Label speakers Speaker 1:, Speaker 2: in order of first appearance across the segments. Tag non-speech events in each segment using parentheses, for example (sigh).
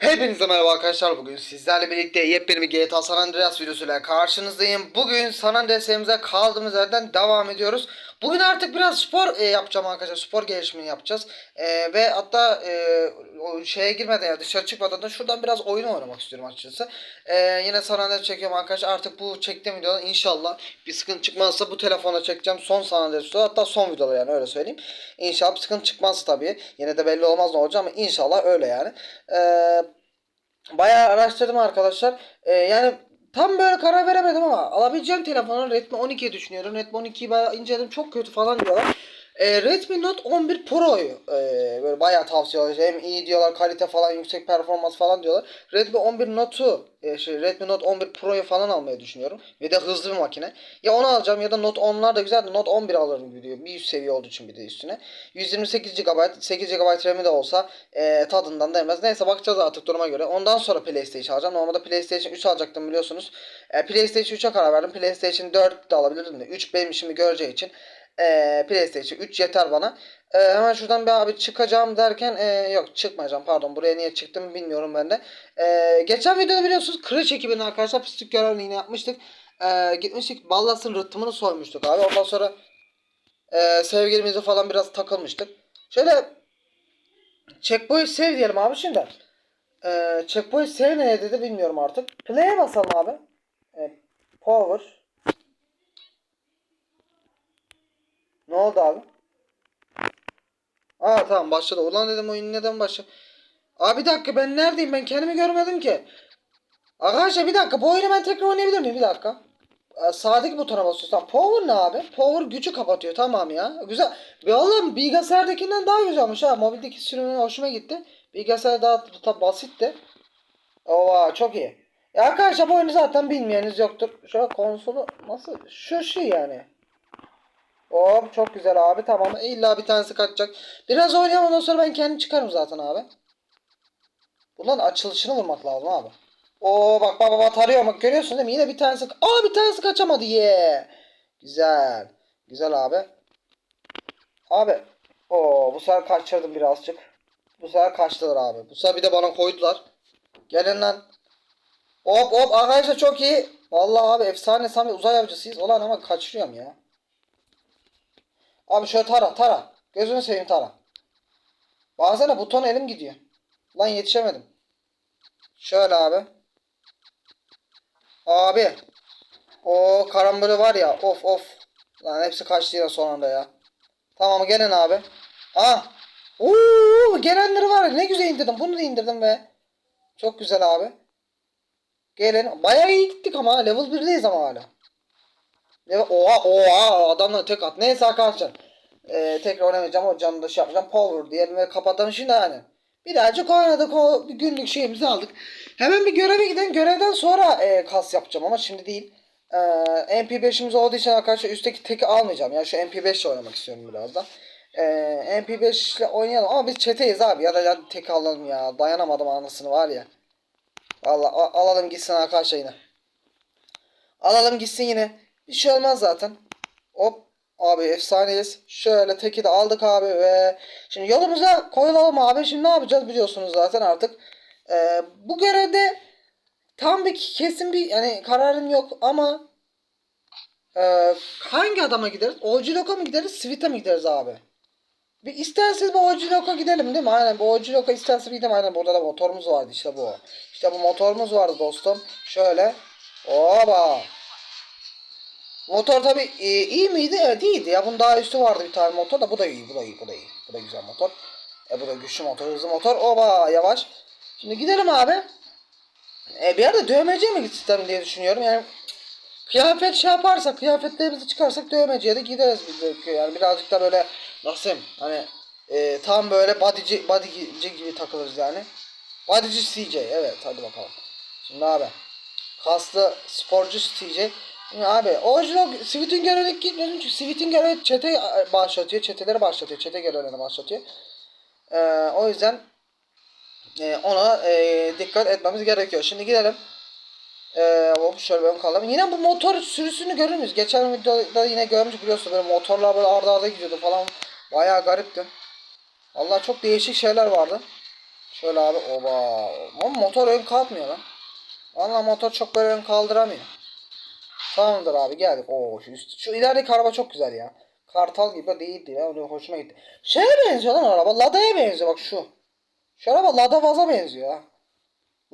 Speaker 1: Hepinize merhaba arkadaşlar bugün sizlerle birlikte yepyeni bir GTA San Andreas videosuyla karşınızdayım. Bugün San Andreas'ımıza kaldığımız yerden devam ediyoruz. Bugün artık biraz spor e, yapacağım arkadaşlar. Spor gelişimini yapacağız. E, ve hatta e, o şeye girmeden ya dışarı çıkmadan da şuradan biraz oyun oynamak istiyorum açıkçası. E, yine Andreas çekiyorum arkadaşlar. Artık bu çektiğim videoda inşallah bir sıkıntı çıkmazsa bu telefonla çekeceğim. Son San Andreas videosu hatta son videoda yani öyle söyleyeyim. İnşallah bir sıkıntı çıkmazsa tabii. Yine de belli olmaz ne olacak ama inşallah öyle yani. Eee Bayağı araştırdım arkadaşlar. Ee, yani tam böyle karar veremedim ama alabileceğim telefonu Redmi 12'yi düşünüyorum. Redmi 12'yi ben inceledim çok kötü falan diyorlar. Ee, Redmi Note 11 Pro'yu e, böyle bayağı tavsiye ediyorlar. Hem iyi diyorlar kalite falan yüksek performans falan diyorlar. Redmi 11 Note'u e, şey, Redmi Note 11 Pro'yu falan almayı düşünüyorum. Ve de hızlı bir makine. Ya onu alacağım ya da Note 10'lar da güzel de Note 11 alırım gibi diyor. Bir üst seviye olduğu için bir de üstüne. 128 GB 8 GB RAM'i de olsa e, tadından değmez. Neyse bakacağız artık duruma göre. Ondan sonra PlayStation alacağım. Normalde PlayStation 3 alacaktım biliyorsunuz. E, PlayStation 3'e karar verdim. PlayStation 4 de alabilirdim de. 3 benim işimi göreceği için e, PlayStation 3 yeter bana. E, hemen şuradan bir abi çıkacağım derken e, yok çıkmayacağım pardon buraya niye çıktım bilmiyorum ben de. E, geçen videoda biliyorsunuz Kılıç ekibinin arkadaşlar pislik görevini yine yapmıştık. E, gitmiştik Ballas'ın rıhtımını soymuştuk abi. Ondan sonra e, sevgilimize falan biraz takılmıştık. Şöyle checkpoint sev diyelim abi şimdi. E, checkpoint sev ne dedi bilmiyorum artık. Play'e basalım abi. E, power. Ne oldu abi? Aa tamam başladı. Ulan dedim oyun neden başladı? Abi bir dakika ben neredeyim? Ben kendimi görmedim ki. Arkadaşlar bir dakika bu oyunu ben tekrar oynayabilir miyim? Bir dakika. Ee, Sağdaki butona basıyoruz. Tamam. Power ne abi? Power gücü kapatıyor. Tamam ya. Güzel. Ve oğlum bilgisayardakinden daha güzelmiş ha. Mobildeki sürümü hoşuma gitti. Bilgisayar daha da basitti. Ova çok iyi. Ya arkadaşlar bu oyunu zaten bilmeyeniniz yoktur. Şu konsolu nasıl? Şu şey yani. Hop çok güzel abi tamam. İlla bir tanesi kaçacak. Biraz oynayalım ondan sonra ben kendim çıkarım zaten abi. Bunların açılışını vurmak lazım abi. Oo bak bak bak tarıyor bak görüyorsun değil mi? Yine bir tanesi Aa bir tanesi kaçamadı ye. Güzel. Güzel abi. Abi. Oo bu sefer kaçırdım birazcık. Bu sefer kaçtılar abi. Bu sefer bir de bana koydular. Gelin lan. Hop hop arkadaşlar çok iyi. Vallahi abi efsane Sami uzay avcısıyız. Ulan ama kaçırıyorum ya. Abi şöyle tara tara. Gözünü seveyim tara. Bazen buton elim gidiyor. Lan yetişemedim. Şöyle abi. Abi. O karambole var ya. Of of. Lan hepsi kaçtı yine son anda ya. Tamam gelin abi. Ah. Oo, gelenleri var ne güzel indirdim. Bunu da indirdim ve çok güzel abi. Gelin. Bayağı iyi gittik ama level 1'deyiz ama hala. Level, oha oha adamla tek at. Neyse arkadaşlar. Ee, tekrar oynamayacağım. O canlı dışı yapacağım. Power diyelim ve kapatalım şimdi yani. Birazcık oynadık o günlük şeyimizi aldık. Hemen bir göreve gidelim. Görevden sonra e, kas yapacağım ama şimdi değil. Ee, MP5'imiz olduğu için arkadaşlar üstteki teki almayacağım. Yani şu MP5 ile oynamak istiyorum birazdan. Ee, MP5 ile oynayalım ama biz çeteyiz abi. Ya da ya tek alalım ya. Dayanamadım anasını var ya. Valla alalım gitsin arkadaşlar yine. Alalım gitsin yine. Bir şey olmaz zaten. Hop. Abi efsaneyiz. Şöyle teki de aldık abi ve şimdi yolumuza koyulalım abi. Şimdi ne yapacağız biliyorsunuz zaten artık. Ee, bu görevde tam bir kesin bir yani kararım yok ama e, hangi adama gideriz? Ojilok'a mı gideriz? Sweet'e mi gideriz abi? Bir isterseniz bu Ojilok'a gidelim değil mi? Aynen bu Ojilok'a isterseniz gidelim. Aynen burada da motorumuz vardı işte bu. İşte bu motorumuz vardı dostum. Şöyle. Oba. Motor tabi e, iyi miydi? Evet iyiydi ya. Bunun daha üstü vardı bir tane motor da bu da iyi. Bu da iyi. Bu da iyi. Bu da güzel motor. E bu da güçlü motor. Hızlı motor. Oba yavaş. Şimdi gidelim abi. E bir yerde dövmeciye mi gitsem diye düşünüyorum. Yani kıyafet şey yaparsak, kıyafetlerimizi çıkarsak dövmeciye de gideriz biz gerekiyor. Yani birazcık da böyle nasıl hani e, tam böyle bodyci, bodyci gibi takılırız yani. Bodyci CJ evet hadi bakalım. Şimdi abi kaslı sporcu CJ Abi orijinal Sweet'in görevine gitmedim çünkü Sweet'in görevi çete başlatıyor. Çeteleri başlatıyor. Çete görevlerini başlatıyor. Ee, o yüzden e, ona e, dikkat etmemiz gerekiyor. Şimdi gidelim. Ee, hop şöyle ön kalalım. Yine bu motor sürüsünü görür müyüz? Geçen videoda yine görmüş biliyorsunuz böyle motorlar böyle arda arda gidiyordu falan. Bayağı garipti. Allah çok değişik şeyler vardı. Şöyle abi oba. Ama motor ön kalkmıyor lan. Valla motor çok böyle ön kaldıramıyor. Tamamdır abi geldik. Oo şu üst. Şu ilerideki araba çok güzel ya. Kartal gibi değildi ya. Öyle hoşuma gitti. Şeye benziyor lan araba. Lada'ya benziyor bak şu. Şu araba Lada Vaz'a benziyor ha.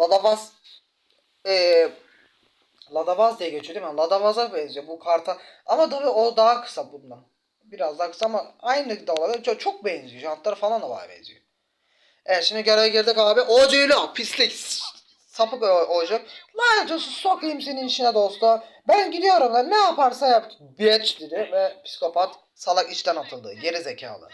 Speaker 1: Lada Vaz eee Lada Vaz diye geçiyor değil mi? Lada Vaz'a benziyor bu karta. Ama tabii o daha kısa bundan. Biraz daha kısa ama aynı da olabilir. Çok, çok benziyor. Jantları falan da baya benziyor. Evet şimdi göreve girdik abi. Ocuyla pislik. Sapık o- ocak. Lanet sokayım senin işine dostu. Ben gidiyorum lan ne yaparsa yap. Bitch dedi ve psikopat salak işten atıldı. Geri zekalı.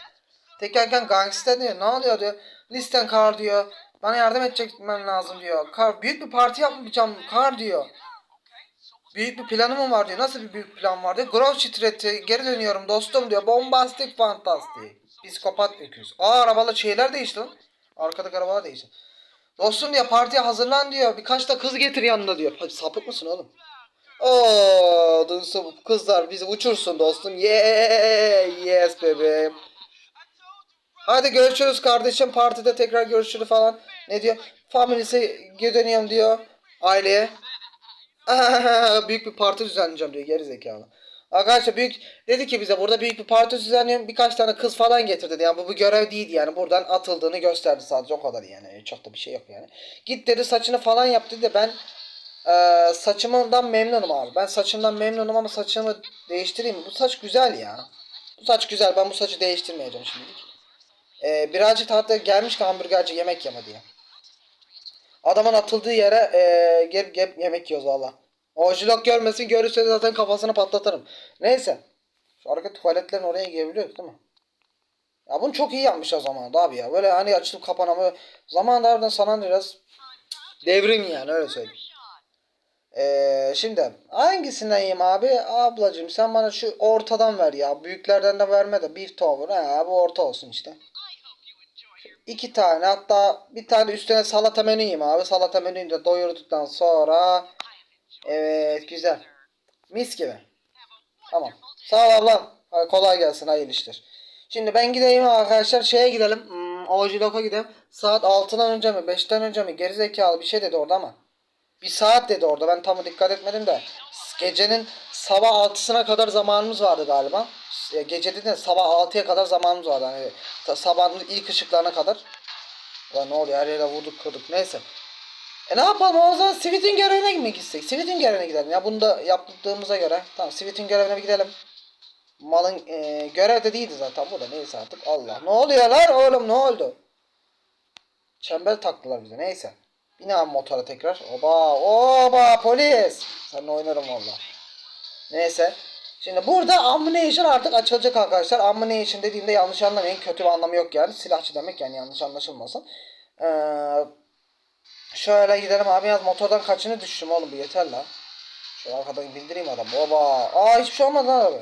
Speaker 1: Tekerken gangster diyor. Ne oluyor diyor. Listen kar diyor. Bana yardım edecekmen lazım diyor. Kar büyük bir parti yapmayacağım kar diyor. Büyük bir planım var diyor. Nasıl bir büyük plan var diyor. Grove Street'e geri dönüyorum dostum diyor. Bombastik fantastik. Psikopat öküz. Aa arabalar şeyler değişti lan. Arkadaki arabalar değişti. Dostum diyor partiye hazırlan diyor. Birkaç da kız getir yanında diyor. Hadi sapık mısın oğlum? Oo, dostum kızlar bizi uçursun dostum. Yeah, yes bebeğim. Hadi görüşürüz kardeşim. Partide tekrar görüşürüz falan. Ne diyor? Family'si geri dönüyorum diyor. Aileye. (laughs) büyük bir parti düzenleyeceğim diyor geri zekalı. Arkadaşlar büyük dedi ki bize burada büyük bir parti düzenliyorum birkaç tane kız falan getir dedi. Yani bu bir görev değildi yani buradan atıldığını gösterdi sadece o kadar yani çok da bir şey yok yani. Git dedi saçını falan yap dedi de ben eee saçımdan memnunum abi. Ben saçımdan memnunum ama saçımı değiştireyim? Bu saç güzel ya. Bu saç güzel ben bu saçı değiştirmeyeceğim şimdilik. Eee birazcık hatta gelmiş ki hamburgerci yemek yeme diye. Adamın atıldığı yere eee gel, gel yemek yiyoruz valla. O jilok görmesin görürse zaten kafasını patlatırım. Neyse. Şu arka tuvaletlerin oraya girebiliyoruz değil mi? Ya bunu çok iyi yapmış o zaman abi ya. Böyle hani açılıp kapanamıyor. Zamanında harbiden sana biraz devrim yani öyle söyleyeyim. Ee, şimdi hangisinden yiyeyim abi? Ablacığım sen bana şu ortadan ver ya. Büyüklerden de verme de beef tower. Ha, bu orta olsun işte. İki tane hatta bir tane üstüne salata menü yiyeyim abi. Salata menüyü de doyurduktan sonra evet güzel. Mis gibi. Tamam. Sağ ol ablam. Kolay gelsin hayırlı işler. Şimdi ben gideyim arkadaşlar şeye gidelim. Hmm, Ojilok'a gidelim. Saat 6'dan önce mi 5'ten önce mi gerizekalı bir şey dedi orada ama. Bir saat dedi orada ben tam dikkat etmedim de. Gecenin sabah 6'sına kadar zamanımız vardı galiba. Gece dedi de sabah 6'ya kadar zamanımız vardı. Hani sabahın ilk ışıklarına kadar. Ulan ne oluyor her yere vurduk kırdık neyse. E ne yapalım o zaman Sivit'in görevine mi gitsek? Sivit'in görevine gidelim ya bunu da yaptığımıza göre. Tamam Sivit'in görevine bir gidelim. Malın e, görev de değildi zaten bu da neyse artık Allah. Ne oluyor lan oğlum ne oldu? Çember taktılar bize neyse. Bin abi motora tekrar. Oba oba polis. Seninle oynarım valla. Neyse. Şimdi burada ammunition artık açılacak arkadaşlar. Ammunition dediğimde yanlış anlamayın. Kötü bir anlamı yok yani. Silahçı demek yani yanlış anlaşılmasın. Ee, şöyle gidelim abi. Yaz motordan kaçını düştüm oğlum bu yeter la. Şu arkadan bindireyim adam. Oba. Aa hiçbir şey olmadı abi.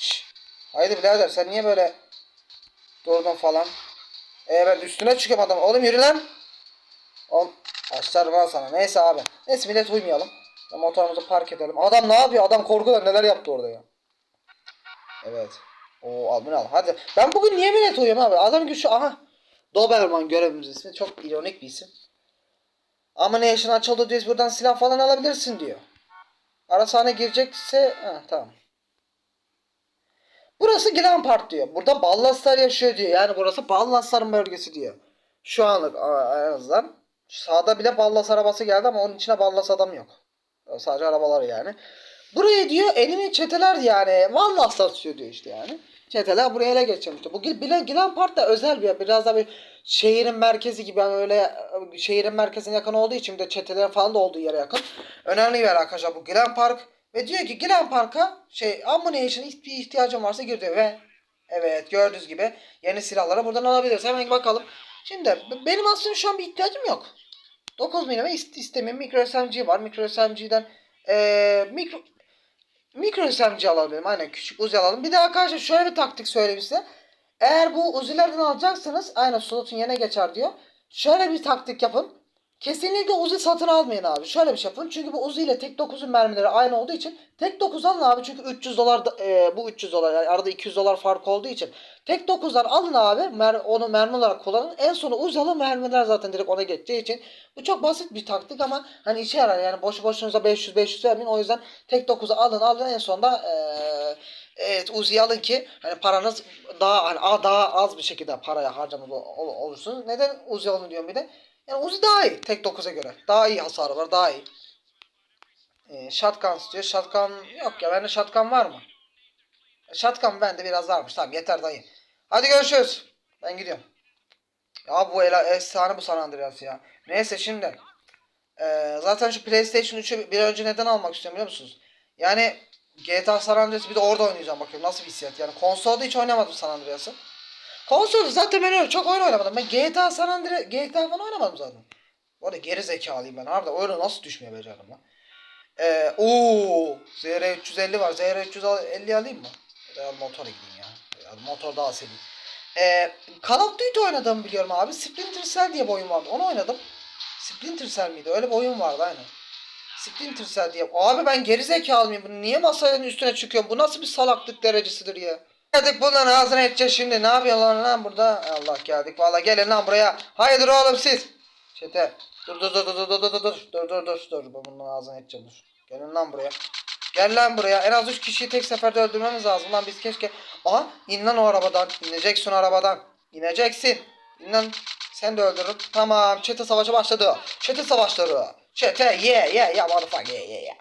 Speaker 1: Şşş. Haydi birader sen niye böyle durdun falan. Ee ben üstüne çıkıyorum adam. Oğlum yürü lan. Oğlum başlarım lan sana. Neyse abi. Neyse millet uymayalım. Ya Motorumuzu park edelim. Adam ne yapıyor? Adam korkudan neler yaptı orada ya. Evet. Oo al bunu al. Hadi. Ben bugün niye millet uyuyorum abi? Adam güçlü. Aha. Doberman görevimiz ismi. Çok ironik bir isim. Ama ne yaşın açıldı diyor. Buradan silah falan alabilirsin diyor. Ara sahne girecekse. Ha tamam. Burası Glen Park diyor. Burada Ballaslar yaşıyor diyor. Yani burası Ballasların bölgesi diyor. Şu anlık en azından. Sağda bile Ballas arabası geldi ama onun içine Ballas adam yok. Sadece arabalar yani. Buraya diyor elini çeteler yani. Vallahi satıyor diyor işte yani. Çeteler buraya ele geçirmişti. Bu bile Glen Park da özel bir yer. Biraz da bir şehrin merkezi gibi yani öyle şehrin merkezine yakın olduğu için de çetelerin falan da olduğu yere yakın. Önemli bir yer arkadaşlar bu Glen Park. Ve diyor ki Glen Park'a şey ammunition bir ihtiyacın varsa gir diyor ve evet gördüğünüz gibi yeni silahları buradan alabiliriz. Hemen bakalım. Şimdi benim aslında şu an bir ihtiyacım yok. 9 mm ist istemiyorum. Micro SMG var. Micro SMG'den eee mikro mikro SMG alalım. Aynen küçük Uzi alalım. Bir de arkadaşlar şöyle bir taktik söyleyeyim size. Eğer bu Uzi'lerden alacaksanız aynen slotun yerine geçer diyor. Şöyle bir taktik yapın. Kesinlikle Uzi satın almayın abi. Şöyle bir şey yapın. Çünkü bu Uzi ile Tek 9'un mermileri aynı olduğu için Tek 9 alın abi. Çünkü 300 dolar da- e, bu 300 dolar yani arada 200 dolar fark olduğu için Tek 9'dan alın abi. Mer onu mermi olarak kullanın. En sonu Uzi alın mermiler zaten direkt ona geçeceği için. Bu çok basit bir taktik ama hani işe yarar. Yani boşu boşunuza 500 500 vermeyin. O yüzden Tek 9'u alın alın en sonunda eee Evet Uzi'yi alın ki hani paranız daha hani daha az bir şekilde paraya harcamış ol- ol- olursunuz. Neden Uzi alın diyorum bir de. Yani Uzi daha iyi tek 9'a göre. Daha iyi hasarı var daha iyi. Ee, shotgun istiyor. Shotgun yok ya bende shotgun var mı? Shotgun bende biraz varmış. Tamam yeter dayı. Hadi görüşürüz. Ben gidiyorum. Ya bu ela efsane bu San Andreas ya. Neyse şimdi. Ee, zaten şu PlayStation 3'ü bir önce neden almak istiyorum biliyor musunuz? Yani GTA San Andreas bir de orada oynayacağım bakıyorum nasıl bir hissiyat. Yani konsolda hiç oynamadım San Andreas'ı. Konsolda zaten ben öyle çok oyun oynamadım. Ben GTA San Andreas, GTA falan oynamadım zaten. Bu arada geri zekalıyım ben. Harbiden oyunu nasıl düşmeye becerdim lan. Ee, ooo ZR350 var. ZR350 alayım mı? Real motora gideyim ya. Real motor daha seveyim. Ee, Call of Duty oynadığımı biliyorum abi. Splinter Cell diye bir oyun vardı. Onu oynadım. Splinter Cell miydi? Öyle bir oyun vardı aynen. Splinter Cell diye. Abi ben geri zekalı mıyım? Bunu niye masanın üstüne çıkıyorum? Bu nasıl bir salaklık derecesidir ya? Geldik bunların ağzına edeceğiz şimdi. Ne yapıyorlar lan burada? Allah geldik. Valla gelin lan buraya. Hayırdır oğlum siz? Çete. Dur dur dur dur dur dur dur dur dur dur dur dur. Bunun ağzına edeceğim dur. Gelin lan buraya. Gel lan buraya. En az 3 kişiyi tek seferde öldürmemiz lazım lan biz keşke. Aha in lan o arabadan. İneceksin arabadan. İneceksin. İn lan. Sen de öldürün. Tamam. Çete savaşı başladı. Çete savaşları. Çete yeah yeah yeah motherfucker yeah yeah. yeah.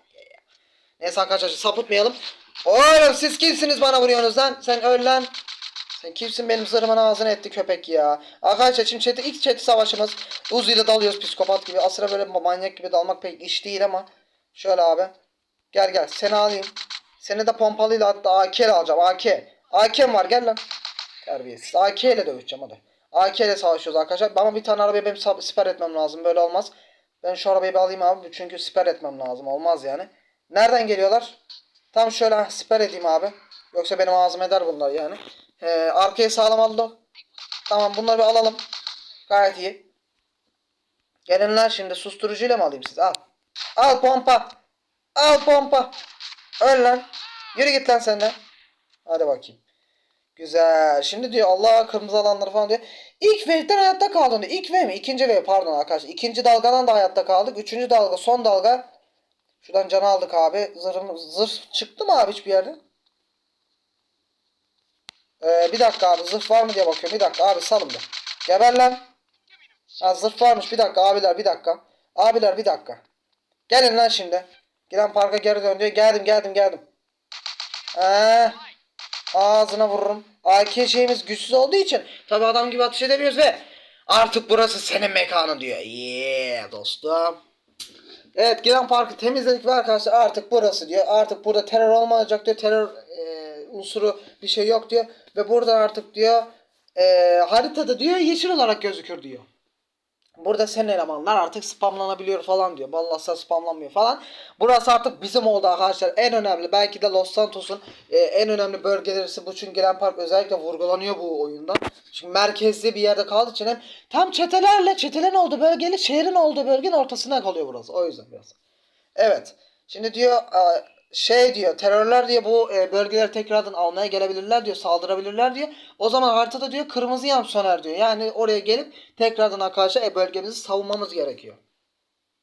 Speaker 1: Neyse arkadaşlar sapıtmayalım. Oğlum siz kimsiniz bana vuruyorsunuz lan? Sen öl lan. Sen kimsin benim zırhımın ağzına etti köpek ya. Arkadaşlar şimdi chat'e ilk chat savaşımız. Uzi ile dalıyoruz psikopat gibi. Aslında böyle manyak gibi dalmak pek iş değil ama. Şöyle abi. Gel gel seni alayım. Seni de pompalıyla hatta AK ile alacağım AK. AK'm var gel lan. Terbiyesiz. AK ile dövüşeceğim hadi. AK ile savaşıyoruz arkadaşlar. Ama bir tane arabayı benim siper etmem lazım. Böyle olmaz. Ben şu arabayı bir alayım abi. Çünkü siper etmem lazım. Olmaz yani. Nereden geliyorlar? Tam şöyle heh, siper edeyim abi. Yoksa benim ağzım eder bunlar yani. Ee, arkaya sağlam aldı. Tamam bunları bir alalım. Gayet iyi. Gelin lan şimdi susturucuyla mı alayım siz? Al. Al pompa. Al pompa. Öl lan. Yürü git lan sen de. Hadi bakayım. Güzel. Şimdi diyor Allah kırmızı alanları falan diyor. İlk wave'den hayatta kaldın diyor. İlk wave mi? İkinci wave pardon arkadaşlar. İkinci dalgadan da hayatta kaldık. Üçüncü dalga son dalga. Şuradan canı aldık abi. Zırhım, zırh çıktı mı abi hiçbir yerde? Ee, bir dakika abi zırh var mı diye bakıyorum. Bir dakika abi salın bir. Geber lan. Ha zırh varmış. Bir dakika abiler bir dakika. Abiler bir dakika. Gelin lan şimdi. Giren parka geri dön diyor. Geldim geldim geldim. Ee, ağzına vururum. AK şeyimiz güçsüz olduğu için tabi adam gibi atış edemiyoruz ve artık burası senin mekanın diyor. Yeah dostum. Evet Giren Park'ı temizledik ve arkadaşlar artık burası diyor. Artık burada terör olmayacak diyor. Terör e, unsuru bir şey yok diyor. Ve buradan artık diyor e, haritada diyor yeşil olarak gözükür diyor. Burada senin elemanlar artık spamlanabiliyor falan diyor. Ballasa spamlanmıyor falan. Burası artık bizim oldu arkadaşlar. En önemli belki de Los Santos'un e, en önemli bölgeleri bu çünkü Giren Park özellikle vurgulanıyor bu oyunda. Çünkü merkezli bir yerde kaldığı için hem tam çetelerle çetelerin olduğu bölgeyle şehrin olduğu bölgenin ortasına kalıyor burası. O yüzden biraz. Evet. Şimdi diyor e, şey diyor terörler diye bu e, bölgeleri tekrardan almaya gelebilirler diyor saldırabilirler diyor. O zaman haritada diyor kırmızı yan söner diyor. Yani oraya gelip tekrardan arkadaşlar e, bölgemizi savunmamız gerekiyor.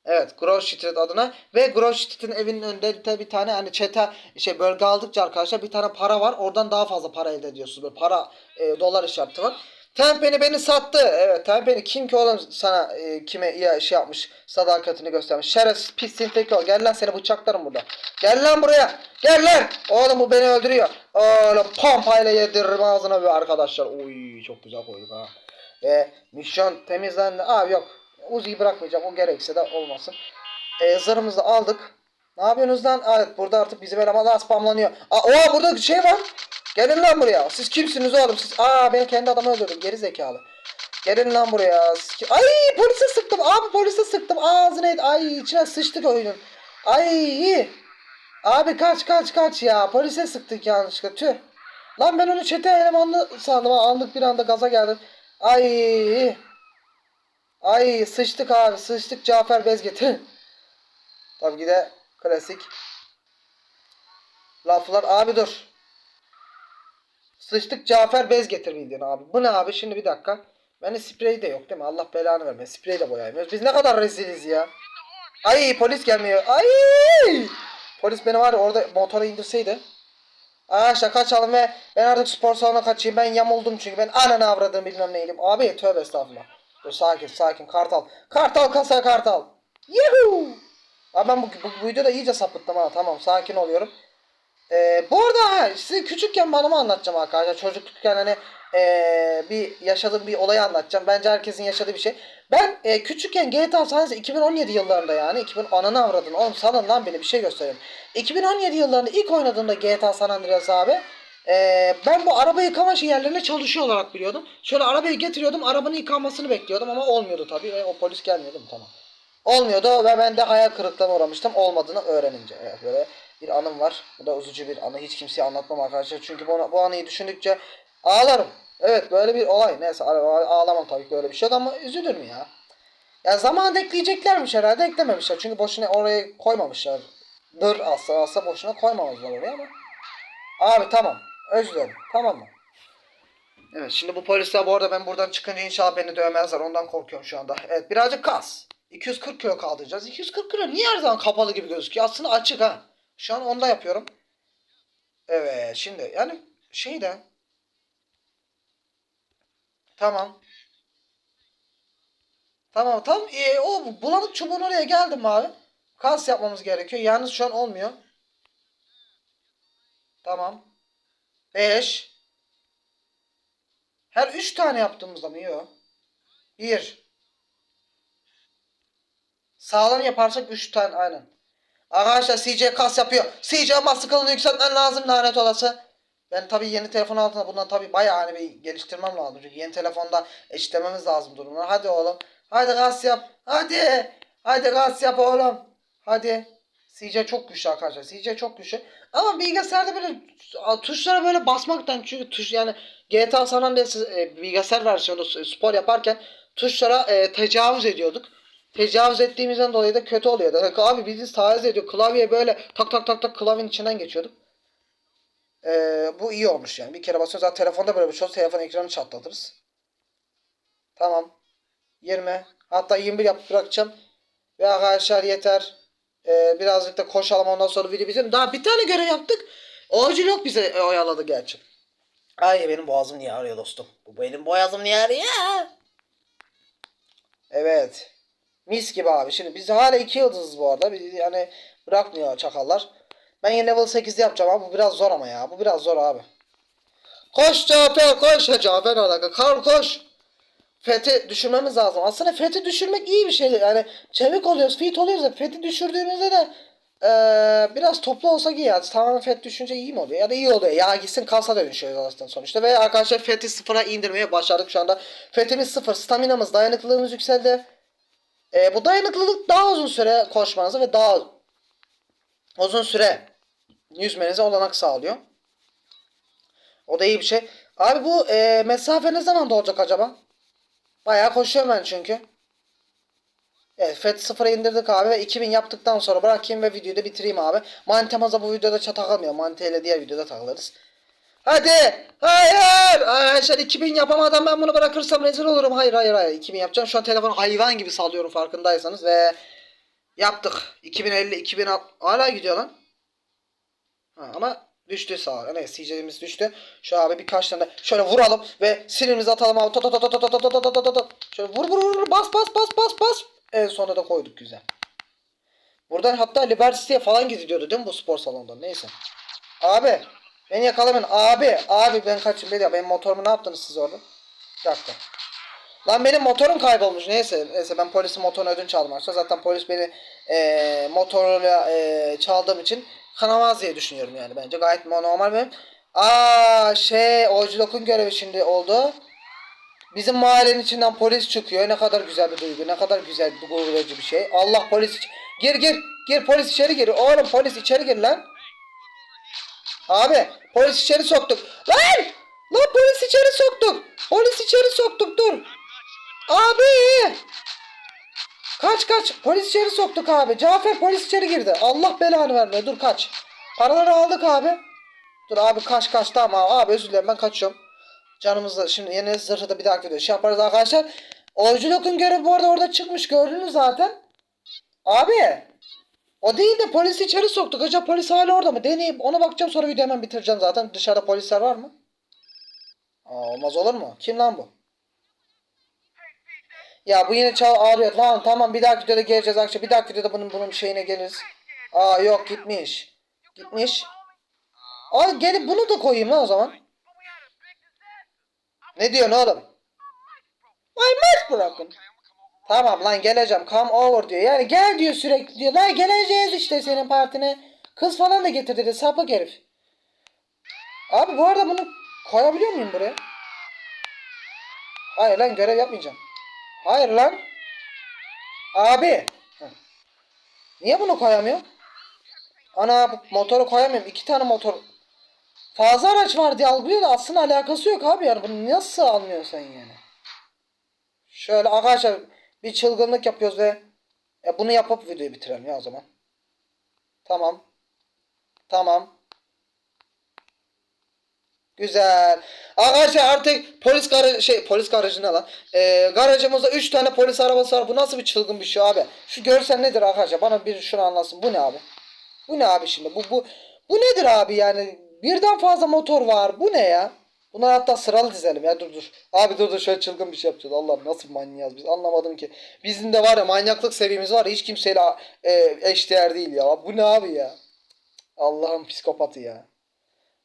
Speaker 1: Evet Grove Street adına ve Grove Street'in evinin önünde de bir tane hani çete şey bölge aldıkça arkadaşlar bir tane para var. Oradan daha fazla para elde ediyorsunuz. Böyle para e, dolar işareti var. Tempeni beni sattı. Evet Tempeni kim ki oğlum sana e, kime ya, şey yapmış sadakatini göstermiş. Şerefsiz pis sintek ol. Gel lan seni bıçaklarım burada. Gel lan buraya. Gel lan. Oğlum bu beni öldürüyor. Oğlum pompayla yediririm ağzına bir arkadaşlar. Uy çok güzel koyduk ha. Ve misyon temizlendi. Abi yok. Uzi'yi bırakmayacağım. O gerekse de olmasın. E, zırhımızı aldık. Ne yapıyorsunuz lan? Evet burada artık bizim elemanlar spamlanıyor. Aa, oha burada şey var. Gelin lan buraya. Siz kimsiniz oğlum? Siz Aa ben kendi adamı öldürdüm. Geri zekalı. Gelin lan buraya. Ay polise sıktım. Abi polise sıktım. Ağzına et. Ay içine sıçtık oyunun. Ay. Abi kaç kaç kaç ya. Polise sıktık yanlışlıkla. Tüh. Lan ben onu çete elemanlı sandım. Anlık bir anda gaza geldim. Ay. Ay sıçtık abi sıçtık Cafer bez getir. Tabii ki de klasik. Laflar abi dur. Sıçtık Cafer bez getir bildiğin abi. Bu ne abi şimdi bir dakika. Bende sprey de yok değil mi? Allah belanı vermesin. Sprey de boyayamıyoruz. Biz ne kadar reziliz ya. Ay polis gelmiyor. Ay! Polis beni var ya orada motora indirseydi. Arkadaşlar kaçalım ve ben artık spor salonuna kaçayım. Ben yamuldum çünkü ben ananı avradım bilmem neydim. Abi tövbe estağfurullah. Dur sakin sakin kartal. Kartal kasa kartal. Yuhuu. Abi ben bu, bu, bu videoda iyice sapıttım ha tamam sakin oluyorum. Ee, bu arada size küçükken bana mı anlatacağım arkadaşlar? Çocukken hani ee, bir yaşadığım bir olayı anlatacağım. Bence herkesin yaşadığı bir şey. Ben ee, küçükken GTA San Andreas 2017 yıllarında yani 2000 ananı avradın oğlum salın lan beni bir şey göstereyim. 2017 yıllarında ilk oynadığımda GTA San Andreas abi ee, ben bu araba yıkama şey yerlerinde çalışıyor olarak biliyordum. Şöyle arabayı getiriyordum arabanın yıkanmasını bekliyordum ama olmuyordu tabii ve o polis gelmiyordu mu tamam. Olmuyordu ve ben de hayal kırıklığına uğramıştım olmadığını öğrenince. Evet böyle bir anım var. Bu da üzücü bir anı. Hiç kimseye anlatmam arkadaşlar. Çünkü bu, bu anıyı düşündükçe ağlarım. Evet böyle bir olay. Neyse ağ- ağlamam tabii ki böyle bir şey yok ama üzülürüm ya. Ya zaman ekleyeceklermiş herhalde eklememişler. Çünkü boşuna oraya koymamışlar. Dır asla asla boşuna koymamazlar oraya ama. Abi tamam. Dilerim. Tamam mı? Evet şimdi bu polisler bu arada ben buradan çıkınca inşallah beni dövmezler. Ondan korkuyorum şu anda. Evet birazcık kas. 240 kilo kaldıracağız. 240 kilo niye her zaman kapalı gibi gözüküyor? Aslında açık ha. Şu an onda yapıyorum. Evet şimdi yani şey de Tamam. Tamam tam e, o bulanık çubuğun oraya geldim abi. Kas yapmamız gerekiyor. Yalnız şu an olmuyor. Tamam. 5 Her 3 tane yaptığımızda mı? Yok. 1 Sağlam yaparsak 3 tane aynen. Arkadaşlar CJ kas yapıyor. CJ maskılını yükseltmen lazım lanet olası. Ben tabii yeni telefon altında bundan tabii bayağı hani bir geliştirmem lazım. Çünkü yeni telefonda eşitlememiz lazım durumları. Hadi oğlum. Hadi gaz yap. Hadi. Hadi gaz yap oğlum. Hadi. CJ çok güçlü arkadaşlar. CJ çok güçlü. Ama bilgisayarda böyle tuşlara böyle basmaktan çünkü tuş yani GTA San Andreas e, bilgisayar versiyonu spor yaparken tuşlara e, tecavüz ediyorduk. Tecavüz ettiğimizden dolayı da kötü oluyordu. Yani abi bizi taciz ediyor. Klavye böyle tak tak tak tak klavyenin içinden geçiyorduk. Ee, bu iyi olmuş yani. Bir kere basıyoruz. Zaten telefonda böyle bir şey telefon ekranı çatlatırız. Tamam. 20. Hatta 21 yapıp bırakacağım. Ve arkadaşlar yeter. Ee, birazcık da koşalım ondan sonra video bitirelim. Daha bir tane görev yaptık. Oyuncu yok bize oyaladı gerçi. Ay benim boğazım niye ağrıyor dostum? Bu benim boğazım niye ağrıyor? Evet. Mis gibi abi. Şimdi biz hala iki yıldızız bu arada. Biz yani bırakmıyor çakallar. Ben yine level 8'de yapacağım ama bu biraz zor ama ya. Bu biraz zor abi. Koş Cafer koş. Cafer alaka. Karl koş. Fethi düşürmemiz lazım. Aslında fethi düşürmek iyi bir şey. Yani çevik oluyoruz, fit oluyoruz da fethi düşürdüğümüzde de eee, biraz toplu olsa iyi ya. Tamamen fet düşünce iyi mi oluyor? Ya da iyi oluyor. Ya gitsin kasa dönüşüyor zaten sonuçta. Ve arkadaşlar fethi sıfıra indirmeye başladık şu anda. Fethimiz sıfır. Staminamız, dayanıklılığımız yükseldi. Eee, bu dayanıklılık daha uzun süre koşmanızı ve daha uzun süre yüzmenize olanak sağlıyor. O da iyi bir şey. Abi bu e, mesafe ne zaman olacak acaba? Bayağı koşuyorum ben çünkü. Evet FET 0'a indirdik abi ve 2000 yaptıktan sonra bırakayım ve videoyu da bitireyim abi. Mantemaza bu videoda ça- takılmıyor. Mante ile diğer videoda takılırız. Hadi. Hayır. Arkadaşlar 2000 yapamadan ben bunu bırakırsam rezil olurum. Hayır hayır hayır. 2000 yapacağım. Şu an telefonu hayvan gibi sallıyorum farkındaysanız ve yaptık. 2050, 2000 hala gidiyor lan. Ha, ama düştü sağ ol. Neyse CJ'imiz düştü. Şu abi birkaç tane şöyle vuralım ve sinirimizi atalım abi. Tot tot tot tot tot tot tot tot. Şöyle vur vur vur bas bas bas bas bas. En sonunda da koyduk güzel. Buradan hatta Liberty'ye falan gidiliyordu değil mi bu spor salonunda? Neyse. Abi beni yakalamayın. Abi abi ben kaçayım. Beni, benim motorumu ne yaptınız siz orada? Bir dakika. Lan benim motorum kaybolmuş. Neyse, neyse ben polisin motorunu ödünç aldım arkadaşlar. Zaten polis beni eee motoruyla eee çaldığım için kanamaz diye düşünüyorum yani bence. Gayet normal benim. Aa şey Oculok'un görevi şimdi oldu. Bizim mahallenin içinden polis çıkıyor. Ne kadar güzel bir duygu. Ne kadar güzel bir gurur bir şey. Allah polis Gir gir. Gir polis içeri gir. Oğlum polis içeri gir lan. Abi polis içeri soktuk. Lan! Lan polis içeri soktuk. Polis içeri soktuk dur. Abi! Kaç kaç. Polis içeri soktuk abi. Cafer polis içeri girdi. Allah belanı verme. Dur kaç. Paraları aldık abi. Dur abi kaç kaç tamam abi, abi özür dilerim ben kaçıyorum. Canımızda şimdi yeni zırhı da bir daha video şey yaparız arkadaşlar. Oyunculukun görevi bu arada orada çıkmış gördünüz zaten. Abi. O değil de polis içeri soktuk. Acaba polis hala orada mı? Deneyip ona bakacağım sonra videoyu hemen bitireceğim zaten. Dışarıda polisler var mı? Aa, olmaz olur mu? Kim lan bu? Ya bu yine çal ağrıyor. Tamam tamam bir dahaki videoda geleceğiz akşam. Bir dahaki videoda bunun bunun şeyine geliriz. Aa yok gitmiş. Gitmiş. Aa gelip bunu da koyayım lan o zaman. Ne diyorsun oğlum? Ay maç bırakın. Tamam lan geleceğim. Come over diyor. Yani gel diyor sürekli diyor. Lan geleceğiz işte senin partine. Kız falan da getir dedi. Sapık herif. Abi bu arada bunu koyabiliyor muyum buraya? Hayır lan görev yapmayacağım. Hayır lan. Abi. Niye bunu koyamıyorum? Ana motoru koyamıyorum. İki tane motor. Fazla araç var diye algılıyor da aslında alakası yok abi yani. Bunu nasıl anlıyorsun yani? Şöyle arkadaşlar bir çılgınlık yapıyoruz ve e, bunu yapıp videoyu bitirelim ya o zaman. Tamam. Tamam. Güzel. Arkadaşlar artık polis garajı şey polis garajı ne lan? Ee, garajımızda 3 tane polis arabası var. Bu nasıl bir çılgın bir şey abi? Şu görsel nedir arkadaşlar? Bana bir şunu anlasın. Bu ne abi? Bu ne abi şimdi? Bu bu bu nedir abi yani? Birden fazla motor var. Bu ne ya? Bunları hatta sıralı dizelim ya dur dur. Abi dur dur şöyle çılgın bir şey yapacağız. Allah'ım nasıl manyağız biz anlamadım ki. Bizim de var ya manyaklık seviyemiz var ya hiç kimseyle e, eşdeğer değil ya. Bu ne abi ya? Allah'ın psikopatı ya.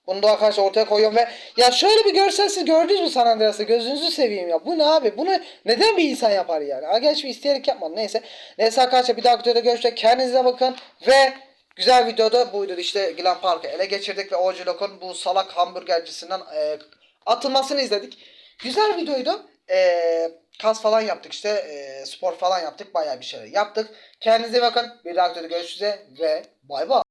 Speaker 1: Bunu da arkadaşlar ortaya koyuyorum ve ya şöyle bir görsel siz gördünüz mü San Andreas'ta gözünüzü seveyim ya. Bu ne abi? Bunu neden bir insan yapar yani? Ha bir isteyerek yapmadı neyse. Neyse arkadaşlar bir dahaki videoda görüşecek. Kendinize bakın ve güzel videoda buydu işte Glen Park'ı ele geçirdik ve Oji Lok'un bu salak hamburgercisinden e, atılmasını izledik. Güzel videoydu. E, kas falan yaptık işte e, spor falan yaptık bayağı bir şeyler yaptık. Kendinize bakın bir dahaki videoda görüşürüz ve bay bay.